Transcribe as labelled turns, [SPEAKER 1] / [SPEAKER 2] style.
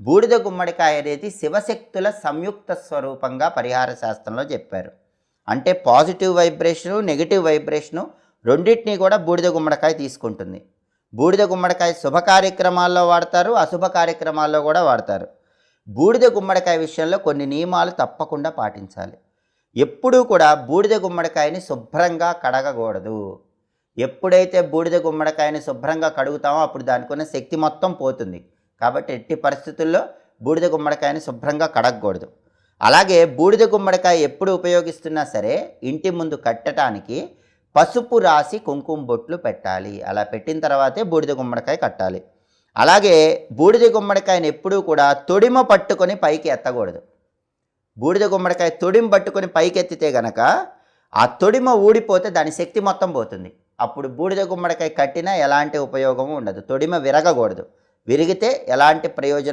[SPEAKER 1] బూడిద గుమ్మడికాయ అనేది శివశక్తుల సంయుక్త స్వరూపంగా పరిహార శాస్త్రంలో చెప్పారు. అంటే పాజిటివ్ వైబ్రేషను నెగిటివ్ వైబ్రేషను రెండింటినీ కూడా బూడిద గుమ్మడికాయ తీసుకుంటుంది. బూడిద గుమ్మడికాయ శుభ కార్యక్రమాల్లో వాడతారు అశుభ కార్యక్రమాల్లో కూడా వాడతారు. బూడిద గుమ్మడికాయ విషయంలో కొన్ని నియమాలు తప్పకుండా పాటించాలి. ఎప్పుడూ కూడా బూడిద గుమ్మడికాయని శుభ్రంగా కడగకూడదు. ఎప్పుడైతే బూడిద గుమ్మడికాయని శుభ్రంగా కడుగుతామో అప్పుడు దానికి ఉన్న శక్తి మొత్తం పోతుంది. కాబట్టి ఎట్టి పరిస్థితుల్లో బూడిద గుమ్మడికాయని శుభ్రంగా కడగకూడదు. అలాగే బూడిద గుమ్మడికాయ ఎప్పుడు ఉపయోగిస్తున్నా సరే ఇంటి ముందు కట్టడానికి పసుపు రాసి కుంకుమ బొట్లు పెట్టాలి. అలా పెట్టిన తర్వాతే బూడిద గుమ్మడికాయ కట్టాలి. అలాగే బూడిద గుమ్మడికాయని ఎప్పుడూ కూడా తొడిమ పట్టుకొని పైకి ఎత్తకూడదు. బూడిద గుమ్మడికాయ తొడిమ పట్టుకొని పైకి ఎత్తితే గనక ఆ తొడిమ ఊడిపోతే దాని శక్తి మొత్తం పోతుంది. అప్పుడు బూడిద గుమ్మడికాయ కట్టినా ఎలాంటి ఉపయోగము ఉండదు. తొడిమ విరగకూడదు. విరిగితే ఎలాంటి ప్రయోజనం